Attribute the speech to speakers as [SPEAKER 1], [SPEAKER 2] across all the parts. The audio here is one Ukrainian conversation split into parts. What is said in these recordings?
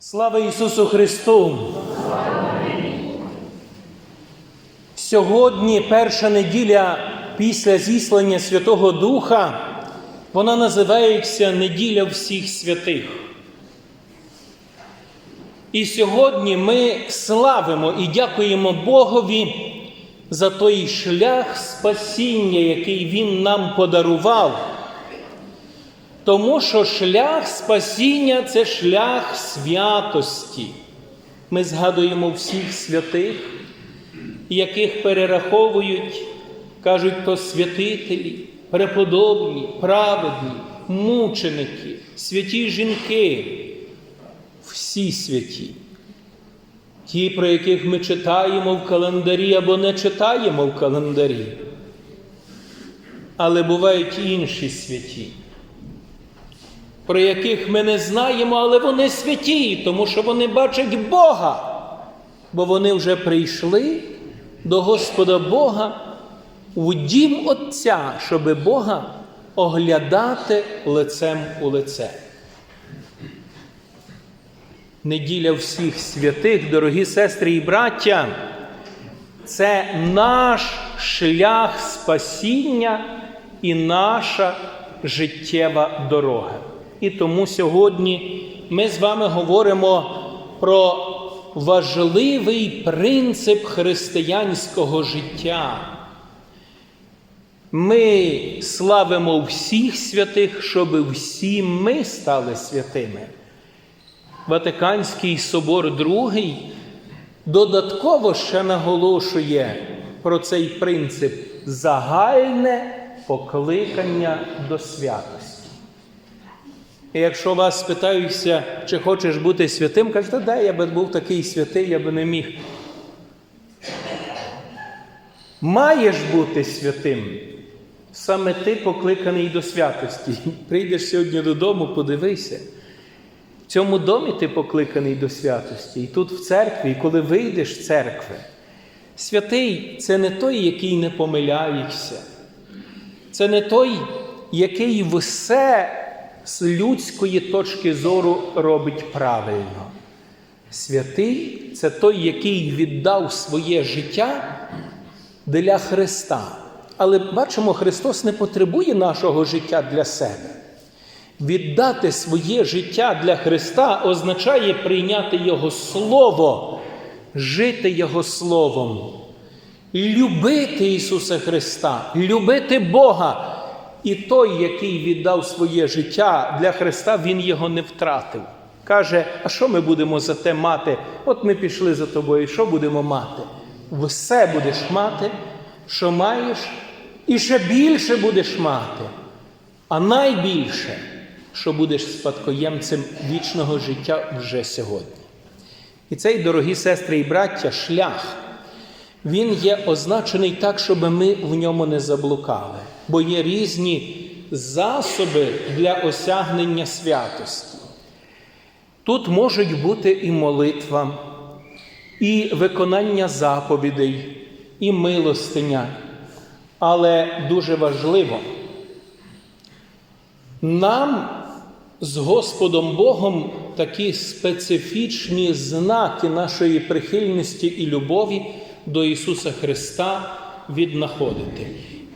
[SPEAKER 1] Слава Ісусу Христу! Сьогодні перша неділя після зіслання Святого Духа, вона називається Неділя всіх святих. І сьогодні ми славимо і дякуємо Богові за той шлях спасіння, який Він нам подарував. Тому що шлях спасіння це шлях святості. Ми згадуємо всіх святих, яких перераховують, кажуть, то святителі, преподобні, праведні, мученики, святі жінки, всі святі. Ті, про яких ми читаємо в календарі або не читаємо в календарі. Але бувають інші святі про яких ми не знаємо, але вони святі, тому що вони бачать Бога, бо вони вже прийшли до Господа Бога у дім Отця, щоби Бога оглядати лицем у лице. Неділя всіх святих, дорогі сестри і браття, це наш шлях спасіння і наша життєва дорога. І тому сьогодні ми з вами говоримо про важливий принцип християнського життя. Ми славимо всіх святих, щоб всі ми стали святими. Ватиканський собор II додатково ще наголошує про цей принцип загальне покликання до святості. І якщо вас спитаюся, чи хочеш бути святим, кажете, да, я би був такий святий, я би не міг. Маєш бути святим. Саме ти покликаний до святості. Прийдеш сьогодні додому, подивися. В цьому домі ти покликаний до святості. І тут в церкві, і коли вийдеш з церкви, святий це не той, який не помиляється. Це не той, який все з людської точки зору робить правильно. Святий це той, який віддав своє життя для Христа. Але бачимо, Христос не потребує нашого життя для себе. Віддати своє життя для Христа означає прийняти Його Слово, жити Його Словом, любити Ісуса Христа, любити Бога. І той, який віддав своє життя для Христа, Він його не втратив. Каже, а що ми будемо за те мати? От ми пішли за тобою, що будемо мати? Все будеш мати, що маєш, і ще більше будеш мати. А найбільше, що будеш спадкоємцем вічного життя вже сьогодні. І цей, дорогі сестри і браття, шлях, він є означений так, щоб ми в ньому не заблукали бо є різні засоби для осягнення святості. Тут можуть бути і молитва, і виконання заповідей, і милостиня. Але дуже важливо, нам з Господом Богом такі специфічні знаки нашої прихильності і любові до Ісуса Христа віднаходити.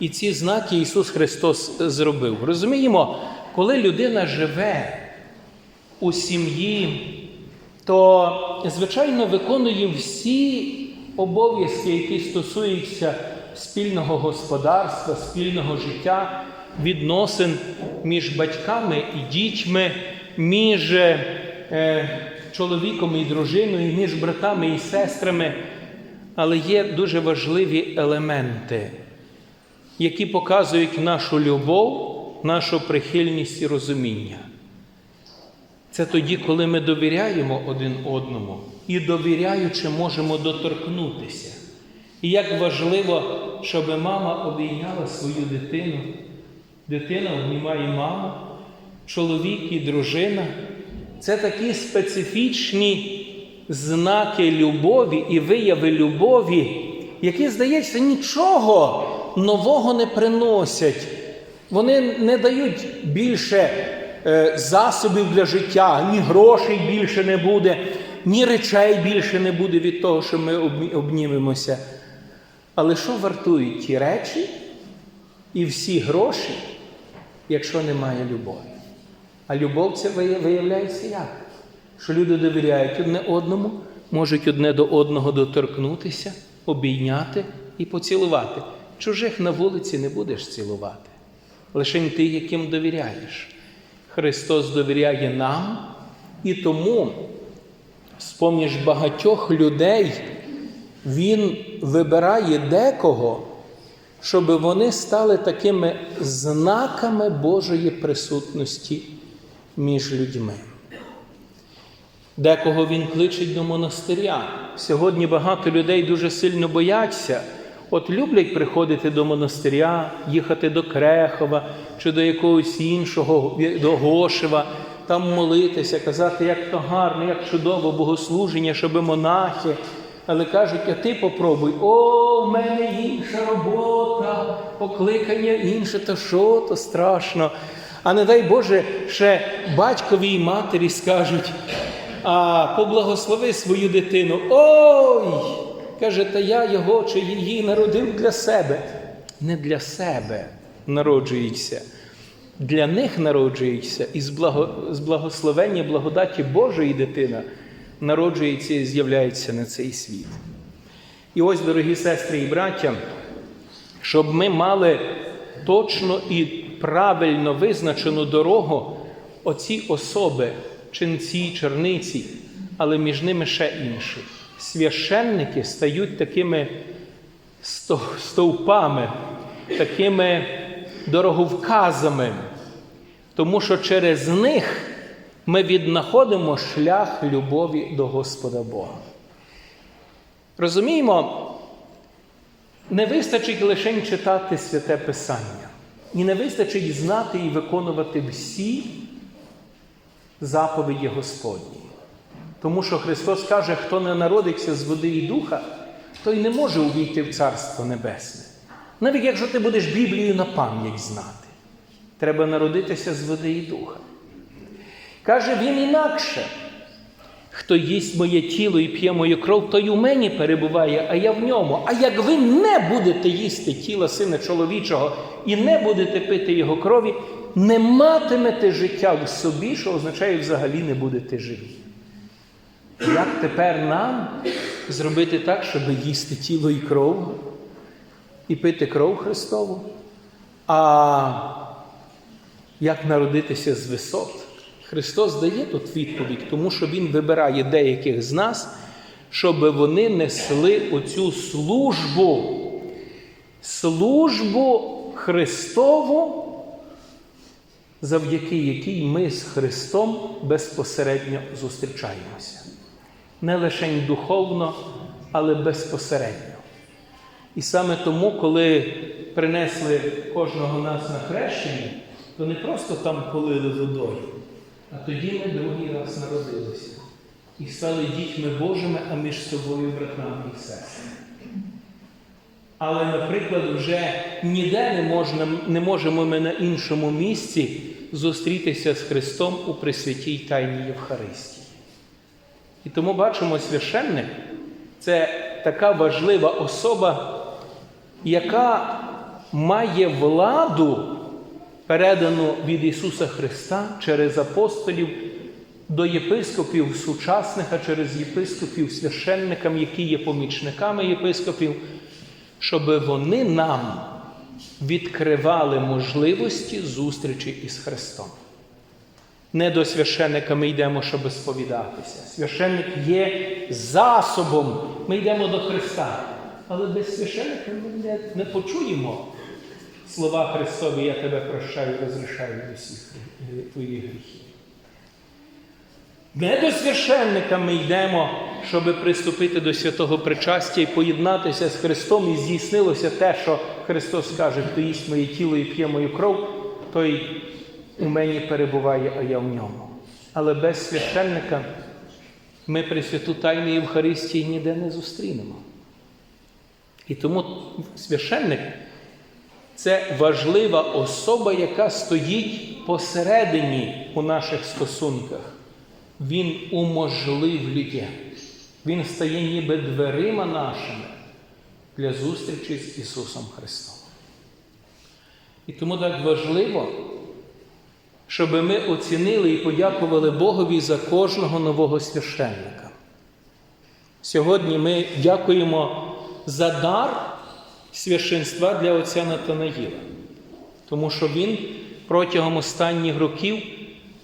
[SPEAKER 1] І ці знаки Ісус Христос зробив. Розуміємо, коли людина живе у сім'ї, то, звичайно, виконує всі обов'язки, які стосуються спільного господарства, спільного життя, відносин між батьками і дітьми, між е, чоловіком і дружиною, між братами і сестрами. Але є дуже важливі елементи які показують нашу любов, нашу прихильність і розуміння. Це тоді, коли ми довіряємо один одному і довіряючи, можемо доторкнутися. І як важливо, щоб мама обійняла свою дитину, дитина обнімає маму, чоловік і дружина. Це такі специфічні знаки любові і вияви любові, які, здається, нічого нового не приносять. Вони не дають більше е, засобів для життя, ні грошей більше не буде, ні речей більше не буде від того, що ми обнімемося. Але що вартують ті речі і всі гроші, якщо немає любові? А любов це виявляється як? Що люди довіряють одне одному, можуть одне до одного доторкнутися, обійняти і поцілувати. Чужих на вулиці не будеш цілувати. Лише ти, яким довіряєш. Христос довіряє нам, і тому, з-поміж багатьох людей, Він вибирає декого, щоб вони стали такими знаками Божої присутності між людьми. Декого він кличить до монастиря. Сьогодні багато людей дуже сильно бояться. От люблять приходити до монастиря, їхати до Крехова чи до якогось іншого, до Гошева, там молитися, казати, як то гарно, як чудово богослуження, щоб монахи. Але кажуть, а ти попробуй, о, в мене інша робота, покликання інше, то що, то страшно. А не дай Боже, ще батькові і матері скажуть, а поблагослови свою дитину. Ой! Каже, та я його чи її народив для себе. Не для себе народжується. Для них народжується і з, благо, з благословення благодаті Божої дитина народжується і з'являється на цей світ. І ось, дорогі сестри і браття, щоб ми мали точно і правильно визначену дорогу, оці особи, ченці, черниці, але між ними ще інші. Священники стають такими стовпами, такими дороговказами, тому що через них ми віднаходимо шлях любові до Господа Бога. Розуміємо, не вистачить лише читати святе Писання, і не вистачить знати і виконувати всі заповіді Господні. Тому що Христос каже, хто не народився з води і духа, той не може увійти в Царство Небесне. Навіть якщо ти будеш Біблію на пам'ять знати, треба народитися з води і духа. Каже він інакше. Хто їсть моє тіло і п'є мою кров, той у мені перебуває, а я в ньому. А як ви не будете їсти тіла сина чоловічого і не будете пити його крові, не матимете життя в собі, що означає, взагалі не будете живі. Як тепер нам зробити так, щоб їсти тіло і кров і пити кров Христову? А як народитися з висот? Христос дає тут відповідь, тому що Він вибирає деяких з нас, щоб вони несли оцю службу, службу Христову, завдяки якій ми з Христом безпосередньо зустрічаємося. Не лише духовно, але безпосередньо. І саме тому, коли принесли кожного нас на хрещення, то не просто там полили водою, а тоді ми другий раз народилися і стали дітьми Божими, а між собою братами і сестрами. Але, наприклад, вже ніде не, можна, не можемо ми на іншому місці зустрітися з Христом у Пресвятій Тайній Євхаристії. І тому бачимо, священник це така важлива особа, яка має владу, передану від Ісуса Христа через апостолів до єпископів сучасних, а через єпископів священникам, які є помічниками єпископів, щоб вони нам відкривали можливості зустрічі із Христом. Не до священника ми йдемо, щоб сповідатися. Священник є засобом. Ми йдемо до Христа. Але без священника ми не, не почуємо слова Христові, я тебе прощаю, розрішаю усіх твоїх гріхів. Не до священника ми йдемо, щоб приступити до святого причастя і поєднатися з Христом, і здійснилося те, що Христос каже, хто їсть моє тіло і п'є мою кров, той у мені перебуває, а я в ньому. Але без священника ми при святу Тайну Євхаристії ніде не зустрінемо. І тому священник це важлива особа, яка стоїть посередині у наших стосунках. Він уможливлює. Він стає ніби дверима нашими для зустрічі з Ісусом Христом. І тому так важливо, щоб ми оцінили і подякували Богові за кожного нового священника. Сьогодні ми дякуємо за дар священства для отця Натанаїла, тому що він протягом останніх років,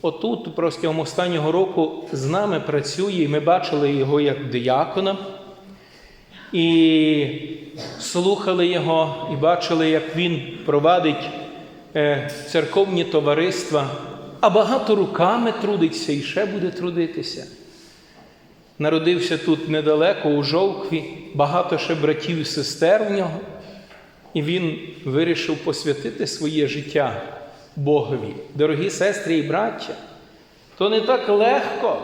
[SPEAKER 1] отут, протягом останнього року, з нами працює, і ми бачили його як диякона, і слухали його, і бачили, як він провадить е, церковні товариства, а багато руками трудиться і ще буде трудитися. Народився тут недалеко, у Жовкві, багато ще братів і сестер в нього, і він вирішив посвятити своє життя Богові. Дорогі сестри і браття, то не так легко,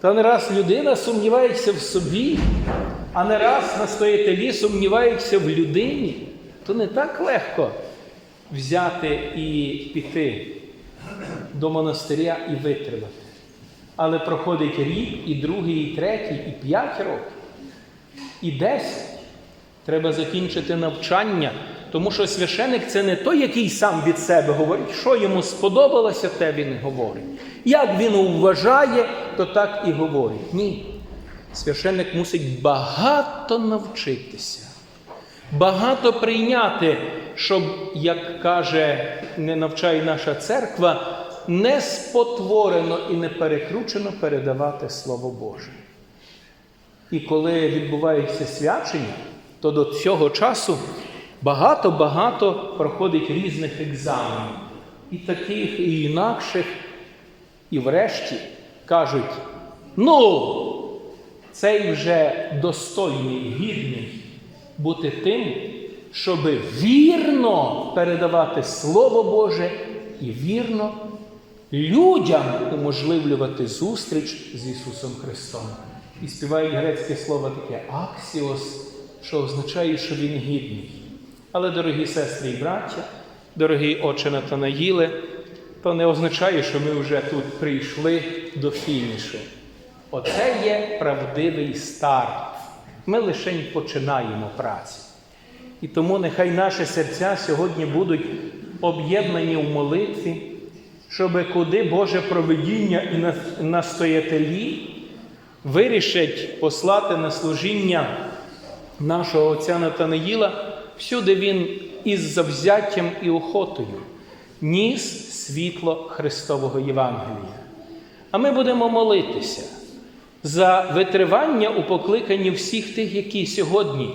[SPEAKER 1] та не раз людина сумнівається в собі, а не раз настоятелі сумніваються в людині, то не так легко взяти і піти до монастиря і витримати. Але проходить рік, і другий, і третій, і п'ять років, і десять. Треба закінчити навчання, тому що священик це не той, який сам від себе говорить, що йому сподобалося, те він говорить. Як він вважає, то так і говорить. Ні. Священник мусить багато навчитися, багато прийняти, щоб, як каже, не навчає наша церква, не спотворено і не перекручено передавати Слово Боже. І коли відбувається свячення, то до цього часу багато-багато проходить різних екзаменів. І таких, і інакших. І врешті кажуть: ну, цей вже достойний, гідний бути тим, щоб вірно передавати Слово Боже і вірно людям уможливлювати зустріч з Ісусом Христом. І співають грецьке слово таке аксіос, що означає, що він гідний. Але, дорогі сестри і браття, дорогі отче Натанаїле, то не означає, що ми вже тут прийшли до фінішу. Оце є правдивий старт. Ми лише починаємо працю. І тому нехай наші серця сьогодні будуть об'єднані в молитві, щоб куди Боже проведіння і настоятелі вирішать послати на служіння нашого отця Натанаїла, всюди він із завзяттям і охотою ніс світло Христового Євангелія. А ми будемо молитися за витривання у покликанні всіх тих, які сьогодні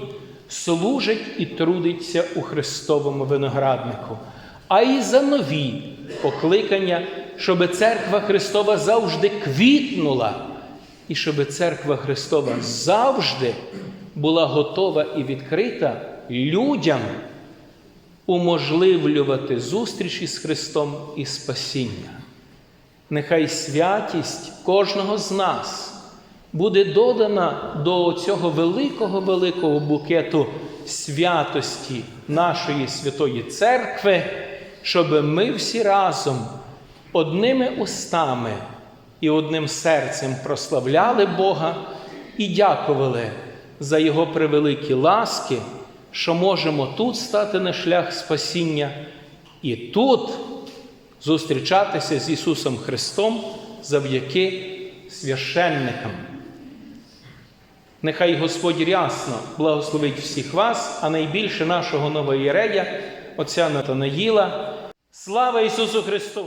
[SPEAKER 1] служать і трудяться у Христовому винограднику, а й за нові покликання, щоб церква Христова завжди квітнула, і щоб церква Христова завжди була готова і відкрита людям уможливлювати зустрічі з Христом і спасіння. Нехай святість кожного з нас буде додана до цього великого великого букету святості нашої святої церкви, щоб ми всі разом одними устами і одним серцем прославляли Бога і дякували за Його превеликі ласки, що можемо тут стати на шлях спасіння і тут зустрічатися з Ісусом Христом завдяки священникам. Нехай Господь рясно благословить всіх вас, а найбільше нашого новоєрея, отця Натанаїла. Слава Ісусу Христу!